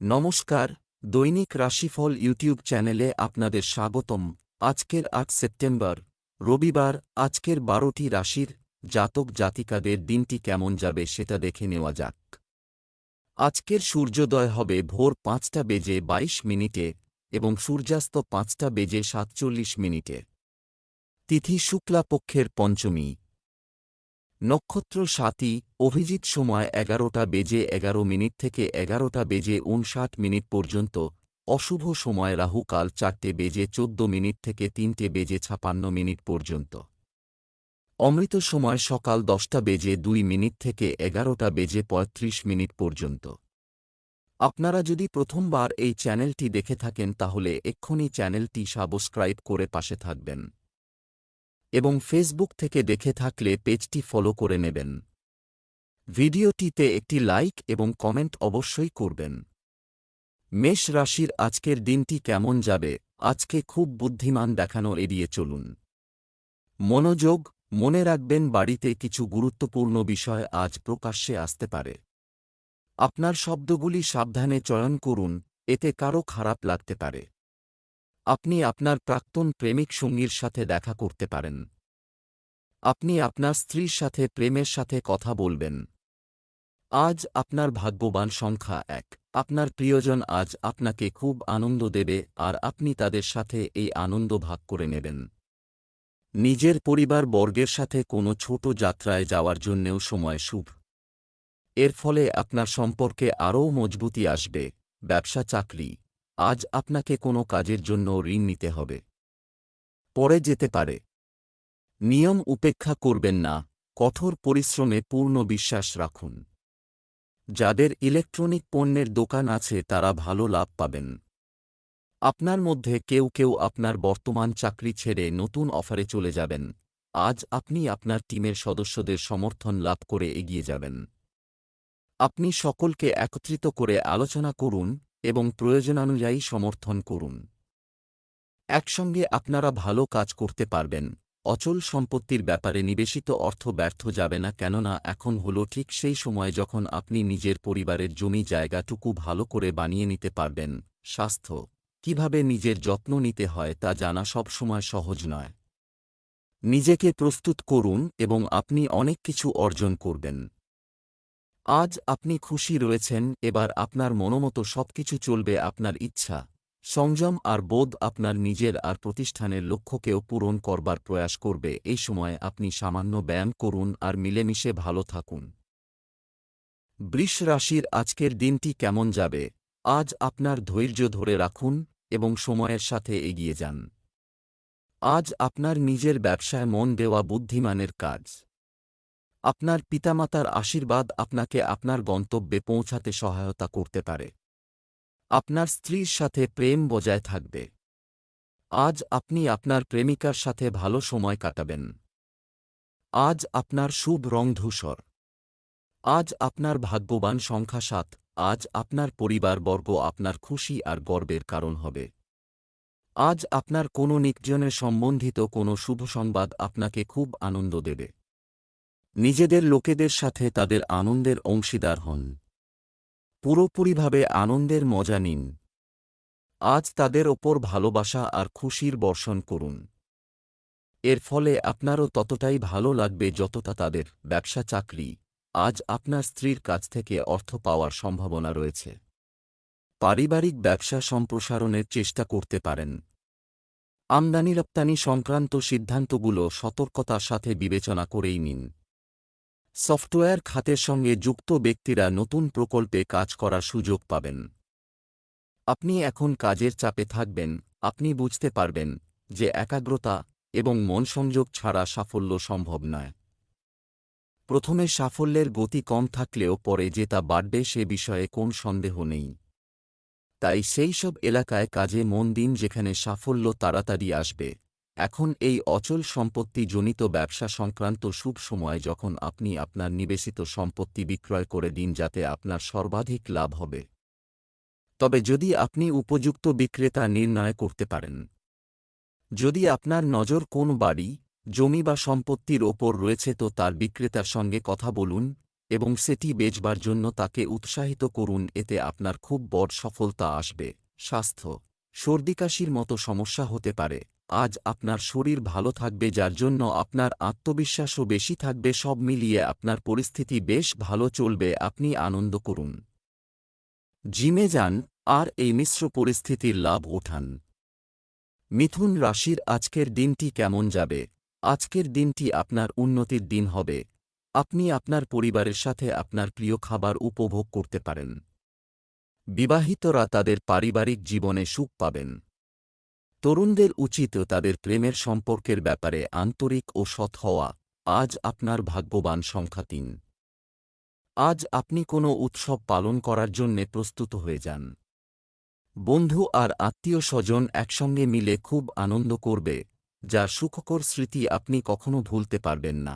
নমস্কার, দৈনিক রাশিফল ইউটিউব চ্যানেলে আপনাদের স্বাগতম। আজকের আট সেপ্টেম্বর, রবিবার, আজকের বারোটি রাশির জাতক জাতিকাদের দিনটি কেমন যাবে সেটা দেখে নেওয়া যাক। আজকের সূর্যোদয় হবে ভোর পাঁচটা বেজে বাইশ মিনিটে এবং সূর্যাস্ত পাঁচটা বেজে সাতচল্লিশ মিনিটে। তিথি শুক্লা পক্ষের পঞ্চমী। নক্ষত্র সাতই অভিজিৎ সময় এগারোটা বেজে এগারো মিনিট থেকে এগারোটা বেজে উনষাট মিনিট পর্যন্ত, অশুভ সময় রাহুকাল চারটে বেজে চোদ্দ মিনিট থেকে তিনটে বেজে ছাপান্ন মিনিট পর্যন্ত। অমৃত সময় সকাল দশটা বেজে দুই মিনিট থেকে এগারোটা বেজে পঁয়ত্রিশ মিনিট পর্যন্ত। আপনারা যদি প্রথমবার এই চ্যানেলটি দেখে থাকেন তাহলে এক্ষুনি চ্যানেলটি সাবস্ক্রাইব করে পাশে থাকবেন। এবং ফেসবুক থেকে দেখে থাকলে পেজটি ফলো করে নেবেন। ভিডিওটিতে একটি লাইক এবং কমেন্ট অবশ্যই করবেন। মেষ রাশির আজকের দিনটি কেমন যাবে? আজকে খুব বুদ্ধিমান দেখানো এড়িয়ে চলুন। মনোযোগ, মনে রাখবেন বাড়িতে কিছু গুরুত্বপূর্ণ বিষয় আজ প্রকাশ্যে আসতে পারে। আপনার শব্দগুলি সাবধানে চয়ন করুন, এতে কারও খারাপ লাগতে পারে। আপনি আপনার প্রাক্তন প্রেমিক সঙ্গীর সাথে দেখা করতে পারেন। আপনি আপনার স্ত্রীর সাথে প্রেমের সাথে কথা বলবেন। আজ আপনার ভাগ্যবান সংখ্যা এক। আপনার প্রিয়জন আজ আপনাকে খুব আনন্দ দেবে আর আপনি তাদের সাথে এই আনন্দ ভাগ করে নেবেন। নিজের পরিবার বর্গের সাথে কোনো ছোট যাত্রায় যাওয়ার জন্যেও সময় শুভ। এর ফলে আপনার সম্পর্কে আরও মজবুতি আসবে। ব্যবসা, চাকরি আজ আপনাকে কোনো কাজের জন্য ঋণ নিতে হবে। পরে যেতে পারে। নিয়ম উপেক্ষা করবেন না, কঠোর পরিশ্রমে পূর্ণ বিশ্বাস রাখুন। যাদের ইলেকট্রনিক পণ্যের দোকান আছে তারা ভালো লাভ পাবেন। আপনার মধ্যে কেউ কেউ আপনার বর্তমান চাকরি ছেড়ে নতুন অফারে চলে যাবেন। আজ আপনি আপনার টিমের সদস্যদের সমর্থন লাভ করে এগিয়ে যাবেন। আপনি সকলকে একত্রিত করে আলোচনা করুন এবং প্রয়োজনানুযায়ী সমর্থন করুন। একসঙ্গে আপনারা ভালো কাজ করতে পারবেন। অচল সম্পত্তির ব্যাপারে নিবেশিত অর্থ ব্যর্থ যাবে না, কেননা এখন হল ঠিক সেই সময় যখন আপনি নিজের পরিবারের জমি জায়গাটুকু ভালো করে বানিয়ে নিতে পারবেন। স্বাস্থ্য। কীভাবে নিজের যত্ন নিতে হয় তা জানা সবসময় সহজ নয়। নিজেকে প্রস্তুত করুন এবং আপনি অনেক কিছু অর্জন করবেন। আজ আপনি খুশি রয়েছেন, এবার আপনার মনোমতো সবকিছু চলবে আপনার ইচ্ছা। সংযম আর বোধ আপনার নিজের আর প্রতিষ্ঠানের লক্ষ্যকেও পূরণ করবার প্রয়াস করবে। এই সময় আপনি সামান্য ব্যায়াম করুন আর মিলেমিশে ভালো থাকুন। বৃষ রাশির আজকের দিনটি কেমন যাবে? আজ আপনার ধৈর্য ধরে রাখুন এবং সময়ের সাথে এগিয়ে যান। আজ আপনার নিজের ব্যবসায় মন দেওয়া বুদ্ধিমানের কাজ। আপনার পিতামাতার আশীর্বাদ আপনাকে আপনার গন্তব্যে পৌঁছাতে সহায়তা করতে পারে। আপনার স্ত্রীর সাথে প্রেম বজায় থাকবে। আজ আপনি আপনার প্রেমিকার সাথে ভালো সময় কাটাবেন। আজ আপনার শুভ রং ধূসর। আজ আপনার ভাগ্যবান সংখ্যা সাত। আজ আপনার পরিবারবর্গ আপনার খুশি আর গর্বের কারণ হবে। আজ আপনার কোনো নিকজনের সম্বন্ধিত কোনো শুভ সংবাদ আপনাকে খুব আনন্দ দেবে। নিজেদের লোকেদের সাথে তাদের আনন্দের অংশীদার হন। পুরোপুরিভাবে আনন্দের মজা নিন। আজ তাদের ওপর ভালোবাসা আর খুশির বর্ষণ করুন। এর ফলে আপনারও ততটাই ভালো লাগবে যতটা তাদের ব্যবসা চাকরি। আজ আপনার স্ত্রীর কাছ থেকে অর্থ পাওয়ার সম্ভাবনা রয়েছে। পারিবারিক ব্যবসা সম্প্রসারণের চেষ্টা করতে পারেন। আমদানি রপ্তানি সংক্রান্ত সিদ্ধান্তগুলো সতর্কতার সাথে বিবেচনা করেই নিন। সফটওয়্যার খাতের সঙ্গে যুক্ত ব্যক্তিরা নতুন প্রকল্পে কাজ করার সুযোগ পাবেন। আপনি এখন কাজের চাপে থাকবেন, আপনি বুঝতে পারবেন যে একাগ্রতা এবং মন সংযোগ ছাড়া সাফল্য সম্ভব নয়। প্রথমে সাফল্যের গতি কম থাকলেও পরে যে তা বাড়বে সে বিষয়ে কোন সন্দেহ নেই। তাই সেই সব এলাকায় কাজে মন দিন যেখানে সাফল্য তাড়াতাড়ি আসবে। এখন এই অচল সম্পত্তি জনিত ব্যবসা সংক্রান্ত শুভ সময় যখন আপনি আপনার নিবেশিত সম্পত্তি বিক্রয় করে দিন যাতে আপনার সর্বাধিক লাভ হবে। তবে যদি আপনি উপযুক্ত বিক্রেতা নির্ণয় করতে পারেন, যদি আপনার নজর কোন বাড়ি, জমি বা সম্পত্তির ওপর রয়েছে তো তার বিক্রেতার সঙ্গে কথা বলুন এবং সেটি বেচবার জন্য তাকে উৎসাহিত করুন, এতে আপনার খুব বড় সফলতা আসবে। স্বাস্থ্য সর্দিকাশির মতো সমস্যা হতে পারে। আজ আপনার শরীর ভালো থাকবে যার জন্য আপনার আত্মবিশ্বাসও বেশি থাকবে। সব মিলিয়ে আপনার পরিস্থিতি বেশ ভালো চলবে। আপনি আনন্দ করুন। জিমে যান আর এই মিশ্র পরিস্থিতির লাভ ওঠান। মিথুন রাশির আজকের দিনটি কেমন যাবে? আজকের দিনটি আপনার উন্নতির দিন হবে। আপনি আপনার পরিবারের সাথে আপনার প্রিয় খাবার উপভোগ করতে পারেন। বিবাহিতরা তাদের পারিবারিক জীবনে সুখ পাবেন। তরুণদের উচিত তাদের প্রেমের সম্পর্কের ব্যাপারে আন্তরিক ও সৎ হওয়া। আজ আপনার ভাগ্যবান সংখ্যা তিন। আজ আপনি কোনো উৎসব পালন করার জন্যে প্রস্তুত হয়ে যান। বন্ধু আর আত্মীয় স্বজন একসঙ্গে মিলে খুব আনন্দ করবে, যা সুখকর স্মৃতি আপনি কখনো ভুলতে পারবেন না।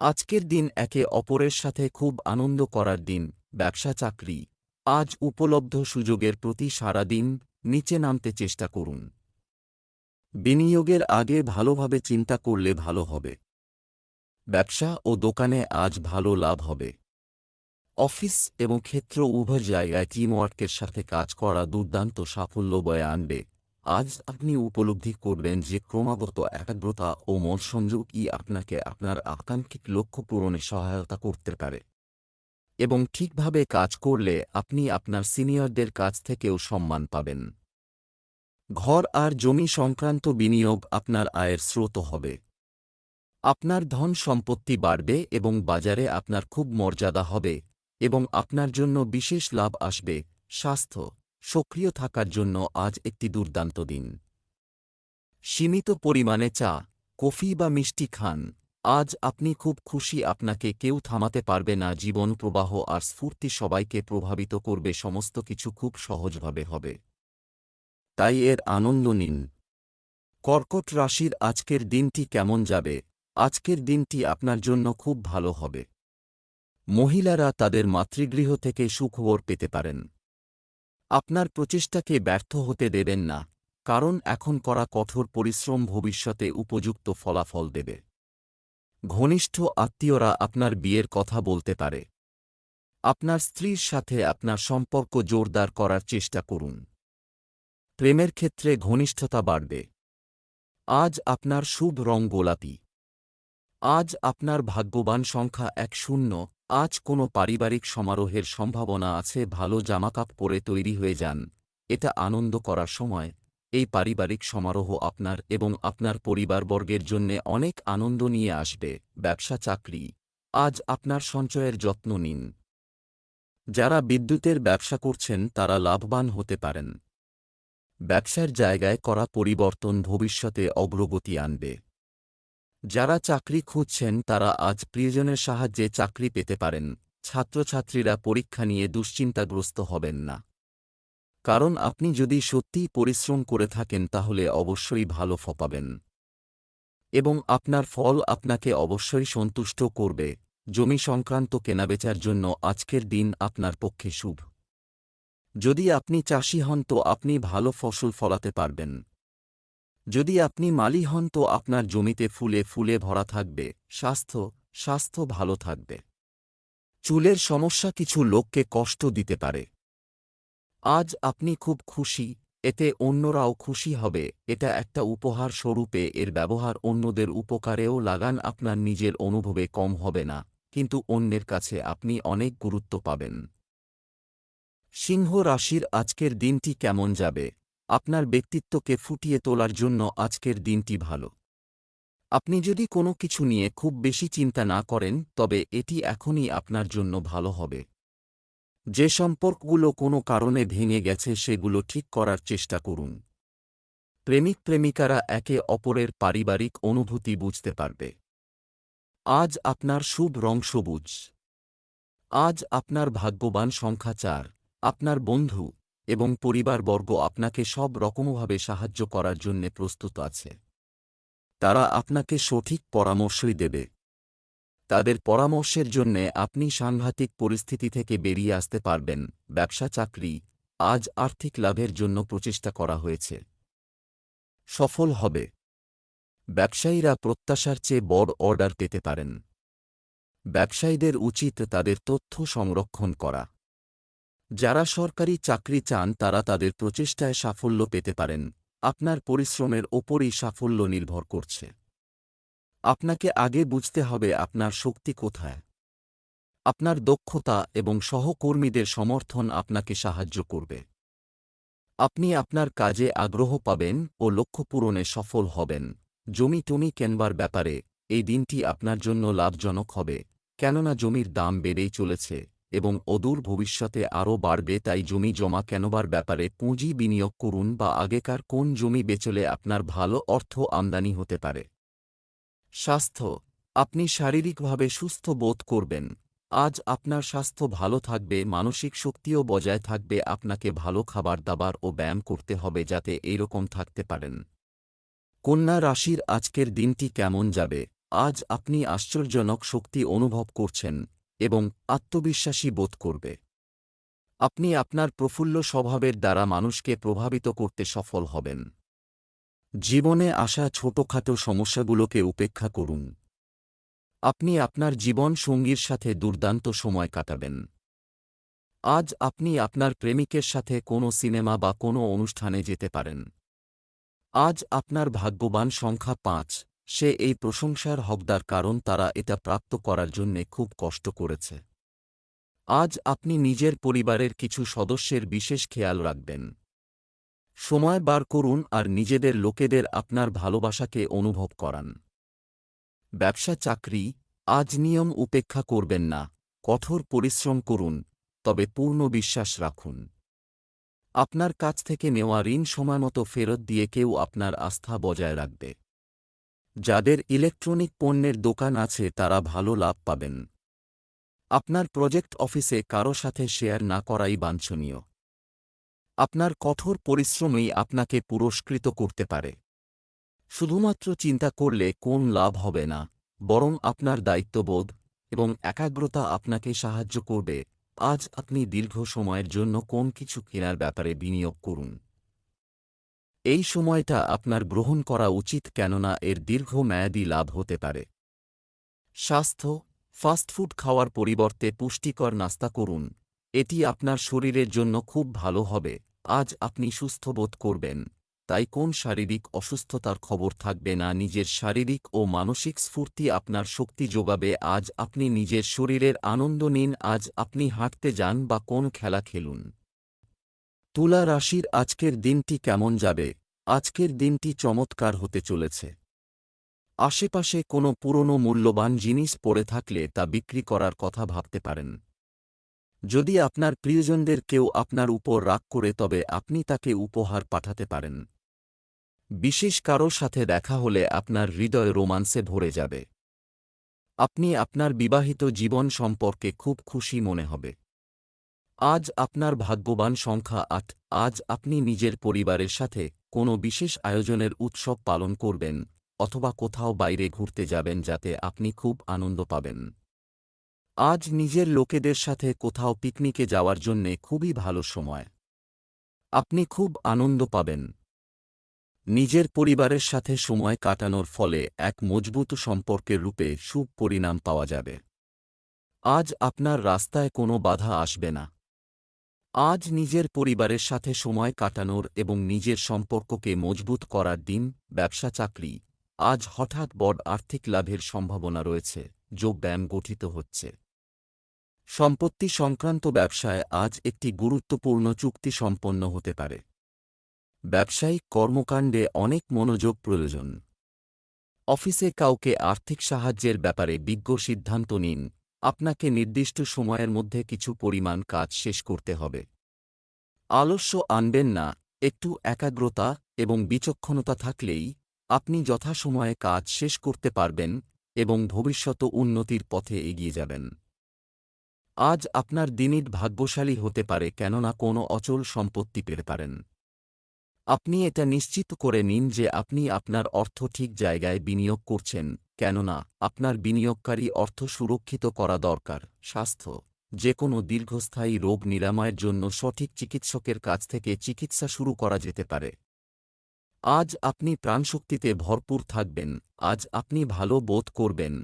আজকের দিন একে অপরের সাথে খুব আনন্দ করার দিন, ব্যবসা চাকরি। আজ উপলব্ধ সুযোগের প্রতি সারাদিন নিচে নামতে চেষ্টা করুন। বিনিয়োগের আগে ভালোভাবে চিন্তা করলে ভালো হবে। ব্যবসা ও দোকানে আজ ভালো লাভ হবে। অফিস এবং ক্ষেত্র উভয় জায়গায় টিমওয়ার্কের সাথে কাজ করা দুর্দান্ত সাফল্য বয়ে আনবে। আজ আপনি উপলব্ধি করবেন যে ক্রমাগত একাগ্রতা ও মন সংযোগই আপনাকে আপনার আকাঙ্ক্ষিত লক্ষ্য পূরণে সহায়তা করতে পারে। এবং ঠিকভাবে কাজ করলে আপনি আপনার সিনিয়রদের কাছ থেকেও সম্মান পাবেন। ঘর আর জমি সংক্রান্ত বিনিয়োগ আপনার আয়ের স্রোত হবে। আপনার ধন সম্পত্তি বাড়বে এবং বাজারে আপনার খুব মর্যাদা হবে এবং আপনার জন্য বিশেষ লাভ আসবে। স্বাস্থ্য, সক্রিয় থাকার জন্য আজ একটি দুর্দান্ত দিন। সীমিত পরিমাণে চা, কফি বা মিষ্টি খান। আজ আপনি খুব খুশি আপনাকে কেউ থামাতে পারবে না, জীবন প্রবাহ আর স্ফূর্তি সবাইকে প্রভাবিত করবে, সমস্ত কিছু খুব সহজভাবে হবে। তাই এর আনন্দ নিন। কর্কট রাশির আজকের দিনটি কেমন যাবে? আজকের দিনটি আপনার জন্য খুব ভালো হবে। মহিলারা তাদের মাতৃগৃহ থেকে সুখবর পেতে পারেন। আপনার প্রচেষ্টাকে ব্যর্থ হতে দেবেন না, কারণ এখন করা কঠোর পরিশ্রম ভবিষ্যতে উপযুক্ত ফলাফল দেবে। ঘনিষ্ঠ আত্মীয়রা আপনার বিয়ের কথা বলতে পারে। আপনার স্ত্রীর সাথে আপনার সম্পর্ক জোরদার করার চেষ্টা করুন। প্রেমের ক্ষেত্রে ঘনিষ্ঠতা বাড়বে। আজ আপনার শুভ রং গোলাপি। আজ আপনার ভাগ্যবান সংখ্যা এক শূন্য। আজ কোনো পারিবারিক সমারোহের সম্ভাবনা আছে, ভালো জামাকাপ পরে তৈরি হয়ে যান। এটা আনন্দ করার সময়। এই পারিবারিক সমারোহ আপনার এবং আপনার পরিবারবর্গের জন্যে অনেক আনন্দ নিয়ে আসবে, ব্যবসা চাকরি। আজ আপনার সঞ্চয়ের যত্ন নিন। যারা বিদ্যুতের ব্যবসা করছেন, তারা লাভবান হতে পারেন। ব্যবসার জায়গায় করা পরিবর্তন ভবিষ্যতে অগ্রগতি আনবে। যারা চাকরি খুঁজছেন, তারা আজ প্রিয়জনের সাহায্যে চাকরি পেতে পারেন। ছাত্রছাত্রীরা পরীক্ষা নিয়ে দুশ্চিন্তাগ্রস্ত হবেন না। কারণ আপনি যদি সত্যিই পরিশ্রম করে থাকেন তাহলে অবশ্যই ভালো ফ পাবেন। এবং আপনার ফল আপনাকে অবশ্যই সন্তুষ্ট করবে। জমি সংক্রান্ত কেনাবেচার জন্য আজকের দিন আপনার পক্ষে শুভ। যদি আপনি চাষি হন তো আপনি ভালো ফসল ফলাতে পারবেন। যদি আপনি মালি হন তো আপনার জমিতে ফুলে ফুলে ভরা থাকবে। স্বাস্থ্য স্বাস্থ্য ভালো থাকবে। চুলের সমস্যা কিছু লোককে কষ্ট দিতে পারে। আজ আপনি খুব খুশি, এতে অন্যরাও খুশি হবে, এটা একটা উপহার স্বরূপে এর ব্যবহার অন্যদের উপকারেও লাগান আপনার নিজের অনুভবে কম হবে না, কিন্তু অন্যের কাছে আপনি অনেক গুরুত্ব পাবেন। সিংহ রাশির আজকের দিনটি কেমন যাবে? আপনার ব্যক্তিত্বকে ফুটিয়ে তোলার জন্য আজকের দিনটি ভালো। আপনি যদি কোনো কিছু নিয়ে খুব বেশি চিন্তা না করেন, তবে এটি এখনই আপনার জন্য ভালো হবে। যে সম্পর্কগুলো কোনো কারণে ভেঙে গেছে সেগুলো ঠিক করার চেষ্টা করুন। প্রেমিক প্রেমিকারা একে অপরের পারিবারিক অনুভূতি বুঝতে পারবে। আজ আপনার শুভ রং সবুজ। আজ আপনার ভাগ্যবান সংখ্যা চার, আপনার বন্ধু এবং পরিবারবর্গ আপনাকে সব রকমভাবে সাহায্য করার জন্য প্রস্তুত আছে। তারা আপনাকে সঠিক পরামর্শই দেবে। তাদের পরামর্শের জন্যে আপনি সাংঘাতিক পরিস্থিতি থেকে বেরিয়ে আসতে পারবেন। ব্যবসা চাকরি, আজ আর্থিক লাভের জন্য প্রচেষ্টা করা হয়েছে। সফল হবে। ব্যবসায়ীরা প্রত্যাশার চেয়ে বড় অর্ডার পেতে পারেন। ব্যবসায়ীদের উচিত তাদের তথ্য সংরক্ষণ করা। যারা সরকারি চাকরি চান, তারা তাদের প্রচেষ্টায় সাফল্য পেতে পারেন। আপনার পরিশ্রমের ওপরই সাফল্য নির্ভর করছে। আপনাকে আগে বুঝতে হবে আপনার শক্তি কোথায়। আপনার দক্ষতা এবং সহকর্মীদের সমর্থন আপনাকে সাহায্য করবে। আপনি আপনার কাজে আগ্রহ পাবেন ও লক্ষ্য পূরণে সফল হবেন। জমি টমি কেনবার ব্যাপারে এই দিনটি আপনার জন্য লাভজনক হবে, কেননা জমির দাম বেড়েই চলেছে এবং অদূর ভবিষ্যতে আরও বাড়বে তাই জমি জমা কেনবার ব্যাপারে পুঁজি বিনিয়োগ করুন বা আগেকার কোন জমি বেচলে আপনার ভালো অর্থ আমদানি হতে পারে। স্বাস্থ্য। আপনি শারীরিকভাবে সুস্থ বোধ করবেন। আজ আপনার স্বাস্থ্য ভালো থাকবে, মানসিক শক্তিও বজায় থাকবে, আপনাকে ভালো খাবার, দাবার ও ব্যায়াম করতে হবে যাতে এইরকম থাকতে পারেন। কন্যা রাশির আজকের দিনটি কেমন যাবে? আজ আপনি আশ্চর্যজনক শক্তি অনুভব করছেন এবং আত্মবিশ্বাসী বোধ করবে। আপনি আপনার প্রফুল্ল স্বভাবের দ্বারা মানুষকে প্রভাবিত করতে সফল হবেন। জীবনে আসা ছোটখাটো সমস্যাগুলোকে উপেক্ষা করুন। আপনি আপনার জীবন সঙ্গীর সাথে দুর্দান্ত সময় কাটাবেন। আজ আপনি আপনার প্রেমিকের সাথে কোনো সিনেমা বা কোনো অনুষ্ঠানে যেতে পারেন। আজ আপনার ভাগ্যবান সংখ্যা পাঁচ, সে এই প্রশংসার হকদার কারণ তারা এটা প্রাপ্ত করার জন্যে খুব কষ্ট করেছে। আজ আপনি নিজের পরিবারের কিছু সদস্যের বিশেষ খেয়াল রাখবেন। সময় বার করুন আর নিজেদের লোকেদের আপনার ভালোবাসাকে অনুভব করান। ব্যবসা চাকরি, আজ নিয়ম উপেক্ষা করবেন না, কঠোর পরিশ্রম করুন, তবে পূর্ণ বিশ্বাস রাখুন। আপনার কাছ থেকে নেওয়া ঋণ সময়মতো ফেরত দিয়ে কেউ আপনার আস্থা বজায় রাখবে। যাদের ইলেকট্রনিক পণ্যের দোকান আছে তারা ভালো লাভ পাবেন। আপনার প্রজেক্ট অফিসে কারও সাথে শেয়ার না করাই বাঞ্ছনীয়। আপনার কঠোর পরিশ্রমই আপনাকে পুরস্কৃত করতে পারে। শুধুমাত্র চিন্তা করলে কোন লাভ হবে না, বরং আপনার দায়িত্ববোধ এবং একাগ্রতা আপনাকে সাহায্য করবে। আজ আপনি দীর্ঘ সময়ের জন্য কোন কিছু কেনার ব্যাপারে বিনিয়োগ করুন। এই সময়টা আপনার গ্রহণ করা উচিত কেননা এর দীর্ঘমেয়াদী লাভ হতে পারে। স্বাস্থ্য ফাস্টফুড খাওয়ার পরিবর্তে পুষ্টিকর নাস্তা করুন। এটি আপনার শরীরের জন্য খুব ভালো হবে। আজ আপনি সুস্থ বোধ করবেন। তাই কোন শারীরিক অসুস্থতার খবর থাকবে না নিজের শারীরিক ও মানসিক স্ফূর্তি আপনার শক্তি যোগাবে। আজ আপনি নিজের শরীরের আনন্দ নিন। আজ আপনি হাঁটতে যান বা কোন খেলা খেলুন। তুলা রাশির আজকের দিনটি কেমন যাবে? আজকের দিনটি চমৎকার হতে চলেছে। আশেপাশে কোনো পুরনো মূল্যবান জিনিস পড়ে থাকলে তা বিক্রি করার কথা ভাবতে পারেন। যদি আপনার প্রিয়জনদের কেউ আপনার উপর রাগ করে, তবে আপনি তাকে উপহার পাঠাতে পারেন। বিশেষ কারও সাথে দেখা হলে আপনার হৃদয় রোমান্সে ভরে যাবে। আপনি আপনার বিবাহিত জীবন সম্পর্কে খুব খুশি মনে হবে। আজ আপনার ভাগ্যবান সংখ্যা আট। আজ আপনি নিজের পরিবারের সাথে কোনো বিশেষ আয়োজনের উৎসব পালন করবেন, অথবা কোথাও বাইরে ঘুরতে যাবেন, যাতে আপনি খুব আনন্দ পাবেন। আজ নিজের লোকেদের সাথে কোথাও পিকনিকে যাওয়ার জন্যে খুবই ভালো সময়। আপনি খুব আনন্দ পাবেন। নিজের পরিবারের সাথে সময় কাটানোর ফলে এক মজবুত সম্পর্কের রূপে সুখ পরিণাম পাওয়া যাবে। আজ আপনার রাস্তায় কোনো বাধা আসবে না। আজ নিজের পরিবারের সাথে সময় কাটানোর এবং নিজের সম্পর্ককে মজবুত করার দিন, ব্যবসা, চাকরি। আজ হঠাৎ বড় আর্থিক লাভের সম্ভাবনা রয়েছে। যোগব্যায়াম গঠিত হচ্ছে। সম্পত্তি সংক্রান্ত ব্যবসায় আজ একটি গুরুত্বপূর্ণ চুক্তি সম্পন্ন হতে পারে। ব্যবসায়িক কর্মকাণ্ডে অনেক মনোযোগ প্রয়োজন। অফিসে কাউকে আর্থিক সাহায্যের ব্যাপারে বিজ্ঞ সিদ্ধান্ত নিন। আপনাকে নির্দিষ্ট সময়ের মধ্যে কিছু পরিমাণ কাজ শেষ করতে হবে। আলস্য আনবেন না, একটু একাগ্রতা এবং বিচক্ষণতা থাকলেই আপনি যথাসময়ে কাজ শেষ করতে পারবেন এবং ভবিষ্যত উন্নতির পথে এগিয়ে যাবেন। আজ আপনার দিনিট ভাগ্যশালী হতে পারে কেননা কোনো অচল সম্পত্তি পেতে পারেন। আপনি এটা নিশ্চিত করে নিন যে আপনি আপনার অর্থ ঠিক জায়গায় বিনিয়োগ করছেন, কেননা আপনার বিনিয়োগকারী অর্থ সুরক্ষিত করা দরকার, স্বাস্থ্য যে কোনো দীর্ঘস্থায়ী রোগ নিরাময়ের জন্য সঠিক চিকিৎসকের কাছ থেকে চিকিৎসা শুরু করা যেতে পারে। আজ আপনি প্রাণশক্তিতে ভরপুর থাকবেন, আজ আপনি ভালো বোধ করবেন,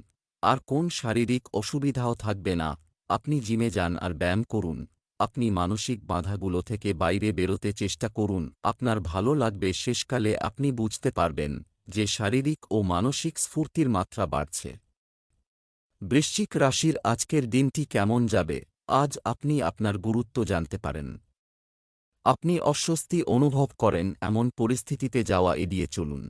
আর কোন শারীরিক অসুবিধাও থাকবে না, আপনি জিমে যান আর ব্যায়াম করুন, আপনি মানসিক বাধাগুলো থেকে বাইরে বেরোতে চেষ্টা করুন, আপনার ভালো লাগবে শেষকালে আপনি বুঝতে পারবেন যে শারীরিক ও মানসিক স্ফূর্তির মাত্রা বাড়ছে। বৃশ্চিক রাশির আজকের দিনটি কেমন যাবে, আজ আপনি আপনার গুরুত্ব জানতে পারেন। আপনি অস্বস্তি অনুভব করেন, এমন পরিস্থিতিতে যাওয়া এড়িয়ে চলুন।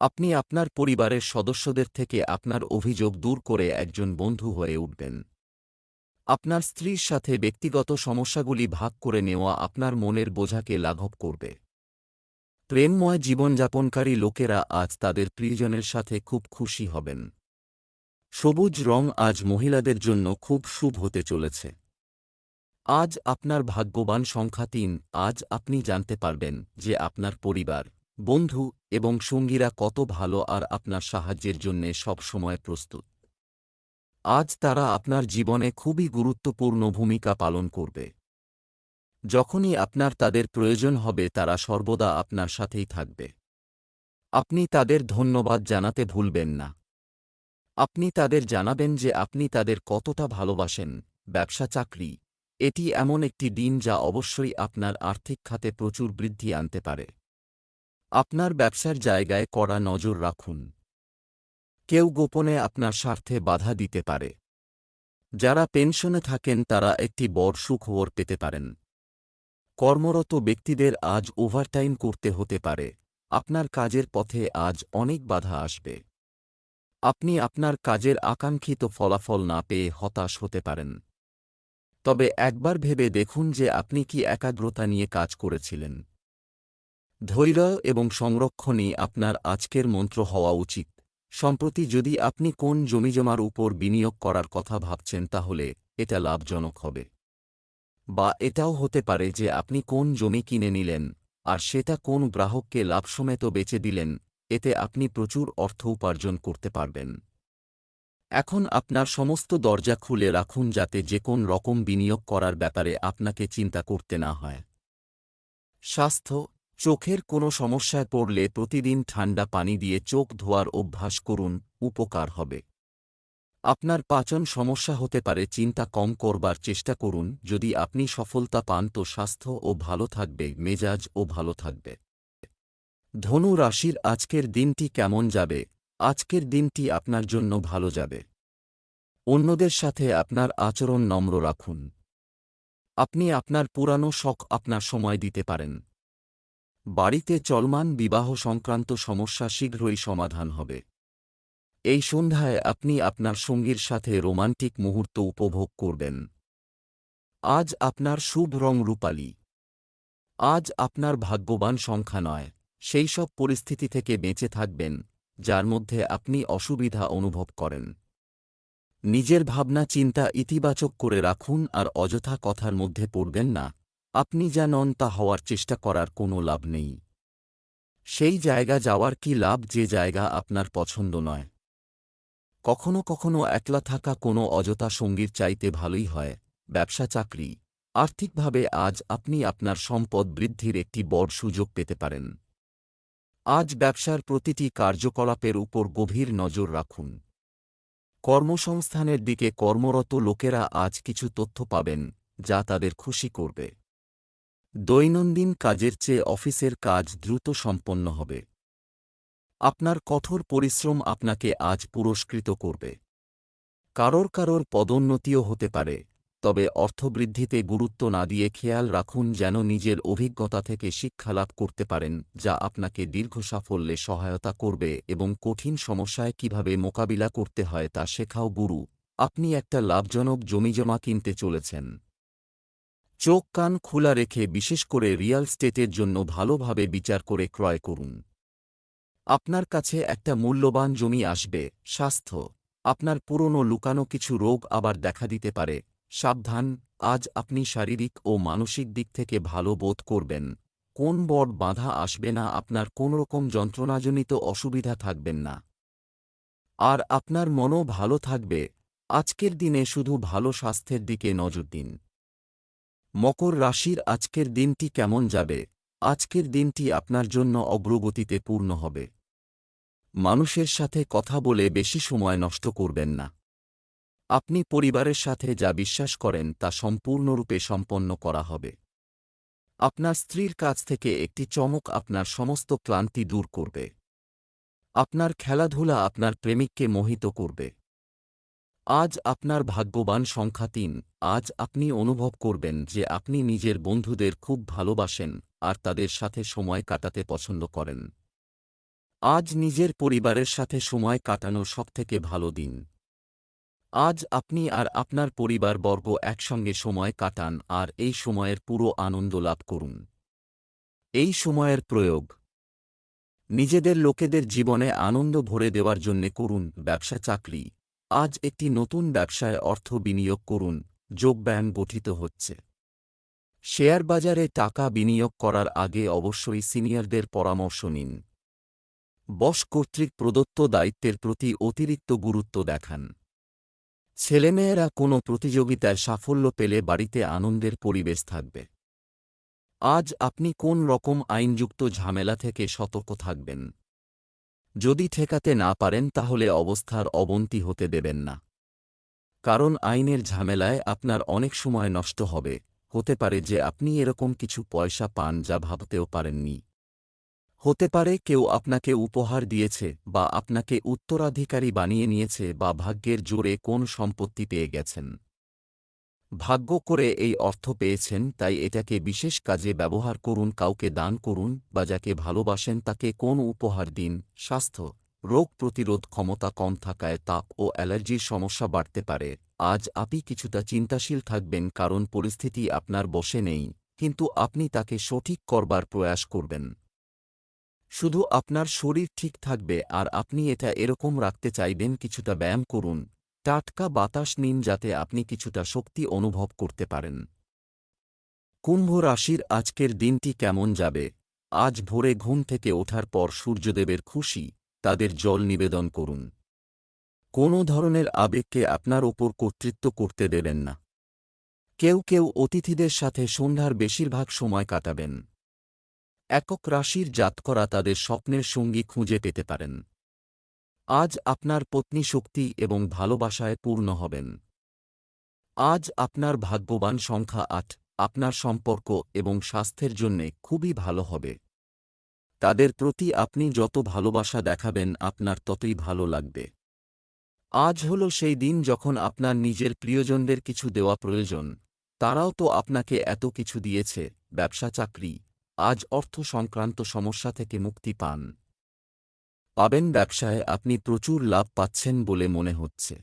আপনি আপনার পরিবারের সদস্যদের থেকে আপনার অভিযোগ দূর করে একজন বন্ধু হয়ে উঠবেন। আপনার স্ত্রীর সাথে ব্যক্তিগত সমস্যাগুলি ভাগ করে নেওয়া আপনার মনের বোঝাকে লাঘব করবে। প্রেমময় জীবনযাপনকারী লোকেরা আজ তাদের প্রিয়জনের সাথে খুব খুশি হবেন। সবুজ রং আজ মহিলাদের জন্য খুব শুভ হতে চলেছে। আজ আপনার ভাগ্যবান সংখ্যা তিন। আজ আপনি জানতে পারবেন যে আপনার পরিবার, বন্ধু এবং সঙ্গীরা কত ভালো আর আপনার সাহায্যের জন্যে সবসময় প্রস্তুত। আজ তারা আপনার জীবনে খুবই গুরুত্বপূর্ণ ভূমিকা পালন করবে। যখনই আপনার তাদের প্রয়োজন হবে তারা সর্বদা আপনার সাথেই থাকবে। আপনি তাদের ধন্যবাদ জানাতে ভুলবেন না। আপনি তাদের জানাবেন যে আপনি তাদের কতটা ভালোবাসেন। ব্যবসা, চাকরি এটি এমন একটি দিন যা অবশ্যই আপনার আর্থিক খাতে প্রচুর বৃদ্ধি আনতে পারে। আপনার ব্যবসার জায়গায় কড়া নজর রাখুন। কেউ গোপনে আপনার স্বার্থে বাধা দিতে পারে। যারা পেনশনে থাকেন তারা একটি বড় সুখবর পেতে পারেন। কর্মরত ব্যক্তিদের আজ ওভারটাইম করতে হতে পারে। আপনার কাজের পথে আজ অনেক বাধা আসবে। আপনি আপনার কাজের আকাঙ্ক্ষিত ফলাফল না পেয়ে হতাশ হতে পারেন। তবে একবার ভেবে দেখুন যে আপনি কি একাগ্রতা নিয়ে কাজ করেছিলেন। ধৈর্য এবং সংরক্ষণই আপনার আজকের মন্ত্র হওয়া উচিত। সম্প্রতি যদি আপনি কোন জমিজমার উপর বিনিয়োগ করার কথা ভাবছেন তাহলে এটা লাভজনক হবে। বা এটাও হতে পারে যে আপনি কোন জমি কিনে নিলেন, আর সেটা কোন গ্রাহককে লাভসমেত বেচে দিলেন, এতে আপনি প্রচুর অর্থ উপার্জন করতে পারবেন। এখন আপনার সমস্ত দরজা খুলে রাখুন যাতে যে কোন রকম বিনিয়োগ করার ব্যাপারে আপনাকে চিন্তা করতে না হয়। স্বাস্থ্য, চোখের কোনো সমস্যায় পড়লে প্রতিদিন ঠান্ডা পানি দিয়ে চোখ ধোয়ার অভ্যাস করুন, উপকার হবে। আপনার পাচন সমস্যা হতে পারে, চিন্তা কম করবার চেষ্টা করুন, যদি আপনি সফলতা পান তো স্বাস্থ্য ও ভালো থাকবে, মেজাজ ও ভালো থাকবে। ধনু রাশির আজকের দিনটি কেমন যাবে? আজকের দিনটি আপনার জন্য ভালো যাবে। অন্যদের সাথে আপনার আচরণ নম্র রাখুন। আপনি আপনার পুরানো শখ আপনার সময় দিতে পারেন। বাড়িতে চলমান বিবাহ সংক্রান্ত সমস্যা শীঘ্রই সমাধান হবে। এই সন্ধ্যায় আপনি আপনার সঙ্গীর সাথে রোমান্টিক মুহূর্ত উপভোগ করবেন। আজ আপনার শুভ রং রূপালী। আজ আপনার ভাগ্যবান সংখ্যা নয়, সেই সব পরিস্থিতি থেকে বেঁচে থাকবেন। যার মধ্যে আপনি অসুবিধা অনুভব করেন। নিজের ভাবনা চিন্তা ইতিবাচক করে রাখুন আর অযথা কথার মধ্যে পড়বেন না। আপনি যা নন তা হওয়ার চেষ্টা করার কোনো লাভ নেই। সেই জায়গা যাওয়ার কি লাভ যে জায়গা আপনার পছন্দ নয়? কখনো কখনো একলা থাকা কোনো অযথা সঙ্গীর চাইতে ভালোই হয়। ব্যবসা চাকরি। আর্থিকভাবে আজ আপনি আপনার সম্পদ বৃদ্ধির একটি বড় সুযোগ পেতে পারেন। আজ ব্যবসার প্রতিটি কার্যকলাপের উপর গভীর নজর রাখুন। কর্মসংস্থানের দিকে কর্মরত লোকেরা আজ কিছু তথ্য পাবেন, যা তাদের খুশি করবে। দৈনন্দিন কাজের চেয়ে অফিসের কাজ দ্রুত সম্পন্ন হবে। আপনার কঠোর পরিশ্রম আপনাকে আজ পুরস্কৃত করবে। কারোর কারোর পদোন্নতিও হতে পারে। তবে অর্থবৃদ্ধিতে গুরুত্ব না দিয়ে খেয়াল রাখুন যেন নিজের অভিজ্ঞতা থেকে শিক্ষা লাভ করতে পারেন, যা আপনাকে দীর্ঘ সাফল্যে সহায়তা করবে এবং কঠিন সমস্যায় কীভাবে মোকাবিলা করতে হয় তা শেখাও গুরু। আপনি একটা লাভজনক জমিজমা কিনতে চলেছেন। চোখ কান খোলা রেখে বিশেষ করে রিয়াল স্টেটের জন্য ভালোভাবে বিচার করে ক্রয় করুন। আপনার কাছে একটা মূল্যবান জমি আসবে, স্বাস্থ্য। আপনার পুরনো লুকানো কিছু রোগ আবার দেখা দিতে পারে সাবধান, আজ আপনি শারীরিক ও মানসিক দিক থেকে ভালো বোধ করবেন। কোন বড় বাধা আসবে না, আপনার কোনরকম যন্ত্রণাজনিত অসুবিধা থাকবেন না। আর আপনার মনও ভালো থাকবে। আজকের দিনে শুধু ভালো স্বাস্থ্যের দিকে নজর দিন। মকর রাশির আজকের দিনটি কেমন যাবে? আজকের দিনটি আপনার জন্য অগ্রগতিতে পূর্ণ হবে। মানুষের সাথে কথা বলে বেশি সময় নষ্ট করবেন না। আপনি পরিবারের সাথে যা বিশ্বাস করেন তা সম্পূর্ণরূপে সম্পন্ন করা হবে। আপনার স্ত্রীর কাছ থেকে একটি চমক আপনার সমস্ত ক্লান্তি দূর করবে। আপনার খেলাধুলা আপনার প্রেমিককে মোহিত করবে। আজ আপনার ভাগ্যবান সংখ্যা তিন, আজ আপনি অনুভব করবেন যে আপনি নিজের বন্ধুদের খুব ভালোবাসেন আর তাদের সাথে সময় কাটাতে পছন্দ করেন। আজ নিজের পরিবারের সাথে সময় কাটানো সবথেকে ভালো দিন। আজ আপনি আর আপনার পরিবারবর্গ একসঙ্গে সময় কাটান আর এই সময়ের পুরো আনন্দ লাভ করুন। এই সময়ের প্রয়োগ। নিজেদের লোকেদের জীবনে আনন্দ ভরে দেওয়ার জন্যে করুন ব্যবসা চাকরি। আজ একটি নতুন ব্যবসায় অর্থ বিনিয়োগ করুন যোগব্যায়াম গঠিত হচ্ছে। শেয়ার বাজারে টাকা বিনিয়োগ করার আগে অবশ্যই সিনিয়রদের পরামর্শ নিন। বস কর্তৃক প্রদত্ত দায়িত্বের প্রতি অতিরিক্ত গুরুত্ব দেখান। ছেলেমেয়েরা কোনো প্রতিযোগিতায় সাফল্য পেলে বাড়িতে আনন্দের পরিবেশ থাকবে। আজ আপনি কোন রকম আইনযুক্ত ঝামেলা থেকে সতর্ক থাকবেন? যদি ঠেকাতে না পারেন তাহলে অবস্থার অবনতি হতে দেবেন না। কারণ আইনের ঝামেলায় আপনার অনেক সময় নষ্ট হবে। হতে পারে যে আপনি এরকম কিছু পয়সা পান যা ভাবতেও পারেননি। হতে পারে কেউ আপনাকে উপহার দিয়েছে বা আপনাকে উত্তরাধিকারী বানিয়ে নিয়েছে বা ভাগ্যের জোরে কোন সম্পত্তি পেয়ে গেছেন। ভাগ্য করে এই অর্থ পেয়েছেন, তাই এটাকে বিশেষ কাজে ব্যবহার করুন, কাউকে দান করুন বা যাকে ভালোবাসেন তাকে কোন উপহার দিন, স্বাস্থ্য, রোগ প্রতিরোধ ক্ষমতা কম থাকায় তাপ ও অ্যালার্জির সমস্যা বাড়তে পারে। আজ আপনি কিছুটা চিন্তাশীল থাকবেন, কারণ পরিস্থিতি আপনার বসে নেই, কিন্তু আপনি তাকে সঠিক করবার প্রয়াস করবেন। শুধু আপনার শরীর ঠিক থাকবে আর আপনি এটা এরকম রাখতে চাইবেন কিছুটা ব্যায়াম করুন। টাটকা বাতাস নিন যাতে আপনি কিছুটা শক্তি অনুভব করতে পারেন। কুম্ভ রাশির আজকের দিনটি কেমন যাবে? আজ ভোরে ঘুম থেকে ওঠার পর সূর্যদেবের খুশি, তাদের জল নিবেদন করুন। কোনো ধরনের আবেগকে আপনার ওপর কর্তৃত্ব করতে দেবেন না। কেউ কেউ অতিথিদের সাথে সন্ধ্যার বেশিরভাগ সময় কাটাবেন। একক রাশির জাতকরা তাদের স্বপ্নের সঙ্গী খুঁজে পেতে পারেন। আজ আপনার পত্নী শক্তি এবং ভালোবাসায় পূর্ণ হবেন। আজ আপনার ভাগ্যবান সংখ্যা আট, আপনার সম্পর্ক এবং স্বাস্থ্যের জন্যে খুবই ভালো হবে। তাদের প্রতি আপনি যত ভালোবাসা দেখাবেন, আপনার ততই ভালো লাগবে। আজ হল সেই দিন যখন আপনার নিজের প্রিয়জনদের কিছু দেওয়া প্রয়োজন। তারাও তো আপনাকে এত কিছু দিয়েছে, ব্যবসা, চাকরি আজ অর্থ সংক্রান্ত সমস্যা থেকে মুক্তি পান। পাবেন ব্যবসায় আপনি প্রচুর লাভ পাচ্ছেন বলে মনে হচ্ছে।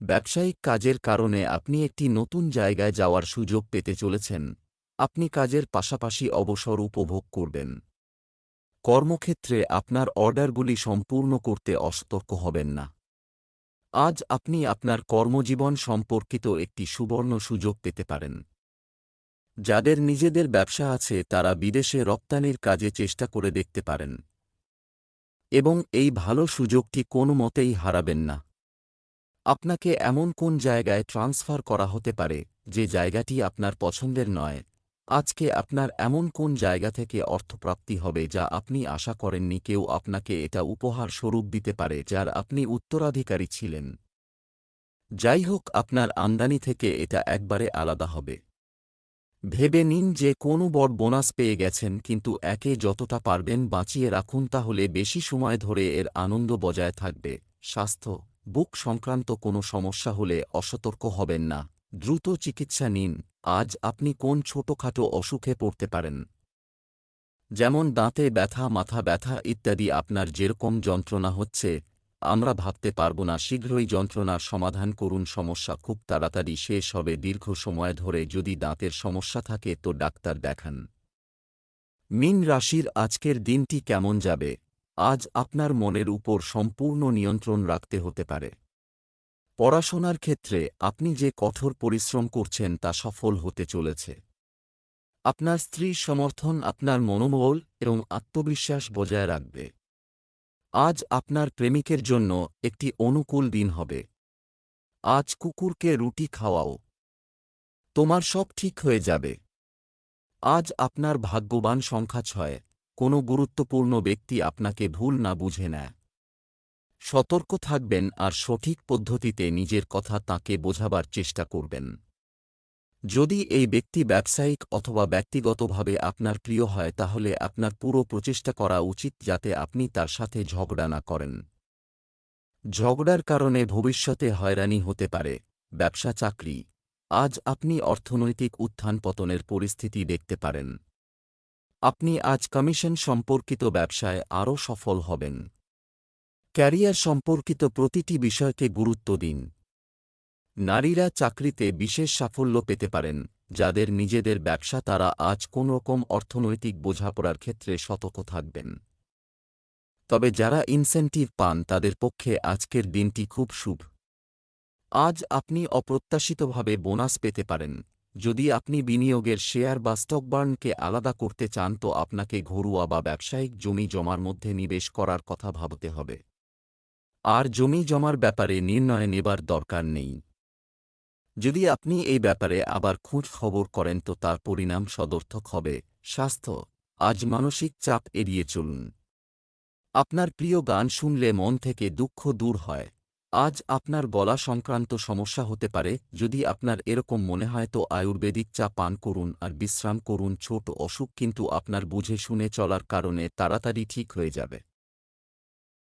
ব্যবসায়িক কাজের কারণে আপনি একটি নতুন জায়গায় যাওয়ার সুযোগ পেতে চলেছেন। আপনি কাজের পাশাপাশি অবসর উপভোগ করবেন। কর্মক্ষেত্রে আপনার অর্ডারগুলি সম্পূর্ণ করতে অসতর্ক হবেন না। আজ আপনি আপনার কর্মজীবন সম্পর্কিত একটি সুবর্ণ সুযোগ পেতে পারেন। যাদের নিজেদের ব্যবসা আছে, তারা বিদেশে রপ্তানির কাজে চেষ্টা করে দেখতে পারেন। এবং এই ভালো সুযোগটি কোনো মতেই হারাবেন না। আপনাকে এমন কোন জায়গায় ট্রান্সফার করা হতে পারে, যে জায়গাটি আপনার পছন্দের নয়? আজকে আপনার এমন কোন জায়গা থেকে অর্থপ্রাপ্তি হবে, যা আপনি আশা করেননি কেউ আপনাকে এটা উপহার স্বরূপ দিতে পারে, যার আপনি উত্তরাধিকারী ছিলেন? যাই হোক, আপনার আমদানি থেকে এটা একবারে আলাদা হবে। ভেবে নিন যে কোনো বড় বোনাস পেয়ে গেছেন, কিন্তু একে যতটা পারবেন বাঁচিয়ে রাখুন, তাহলে বেশি সময় ধরে এর আনন্দ বজায় থাকবে। স্বাস্থ্য। বুক সংক্রান্ত কোনো সমস্যা হলে অসতর্ক হবেন না। দ্রুত চিকিৎসা নিন। আজ আপনি কোন ছোটখাটো অসুখে পড়তে পারেন? যেমন দাঁতে ব্যথা, মাথা ব্যথা ইত্যাদি, আপনার যেরকম যন্ত্রণা হচ্ছে আমরা ভাবতে পারব না, শীঘ্রই যন্ত্রণার সমাধান করুন, সমস্যা খুব তাড়াতাড়ি শেষ হবে, দীর্ঘ সময় ধরে যদি দাঁতের সমস্যা থাকে তো ডাক্তার দেখান। মিন রাশির আজকের দিনটি কেমন যাবে? আজ আপনার মনের উপর সম্পূর্ণ নিয়ন্ত্রণ রাখতে হতে পারে। পড়াশোনার ক্ষেত্রে আপনি যে কঠোর পরিশ্রম করছেন তা সফল হতে চলেছে। আপনার স্ত্রীর সমর্থন আপনার মনোবল এবং আত্মবিশ্বাস বজায় রাখবে। আজ আপনার প্রেমিকের জন্য একটি অনুকূল দিন হবে। আজ কুকুরকে রুটি খাওয়াও। তোমার সব ঠিক হয়ে যাবে। আজ আপনার ভাগ্যবান সংখ্যা ছয়। কোনো গুরুত্বপূর্ণ ব্যক্তি আপনাকে ভুল না বুঝে নেয়। সতর্ক থাকবেন আর সঠিক পদ্ধতিতে নিজের কথা তাকে বোঝাবার চেষ্টা করবেন। যদি এই ব্যক্তি ব্যবসায়িক অথবা ব্যক্তিগতভাবে আপনার প্রিয় হয়, তাহলে আপনার পুরো প্রচেষ্টা করা উচিত যাতে আপনি তার সাথে ঝগড়া না করেন। ঝগড়ার কারণে ভবিষ্যতে হয়রানি হতে পারে। ব্যবসা চাকরি। আজ আপনি অর্থনৈতিক উত্থান পতনের পরিস্থিতি দেখতে পারেন। আপনি আজ কমিশন সম্পর্কিত ব্যবসায় আরও সফল হবেন। ক্যারিয়ার সম্পর্কিত প্রতিটি বিষয়কে গুরুত্ব দিন। নারীরা চাকরিতে বিশেষ সাফল্য পেতে পারেন, যাদের নিজেদের ব্যবসা তারা আজ কোন রকম অর্থনৈতিক বোঝাপড়ার ক্ষেত্রে সতর্ক থাকবেন। তবে যারা ইনসেন্টিভ পান, তাদের পক্ষে আজকের দিনটি খুব শুভ। আজ আপনি অপ্রত্যাশিতভাবে বোনাস পেতে পারেন। যদি আপনি বিনিয়োগের শেয়ার বা স্টকবার্নকে আলাদা করতে চান, তো আপনাকে ঘরোয়া বা ব্যবসায়িক জমি জমার মধ্যে নিবেশ করার কথা ভাবতে হবে। আর জমি জমার ব্যাপারে নির্ণয় নেবার দরকার নেই। যদি আপনি এই ব্যাপারে আবার খোঁজ খবর করেন তো তার পরিণাম সদর্থক হবে। স্বাস্থ্য, আজ মানসিক চাপ এড়িয়ে চলুন। আপনার প্রিয় গান শুনলে মন থেকে দুঃখ দূর হয়। আজ আপনার গলা সংক্রান্ত সমস্যা হতে পারে। যদি আপনার এরকম মনে হয় তো আয়ুর্বেদিক চা পান করুন আর বিশ্রাম করুন। ছোট অসুখ কিন্তু আপনার বুঝে শুনে চলার কারণে তাড়াতাড়ি ঠিক হয়ে যাবে।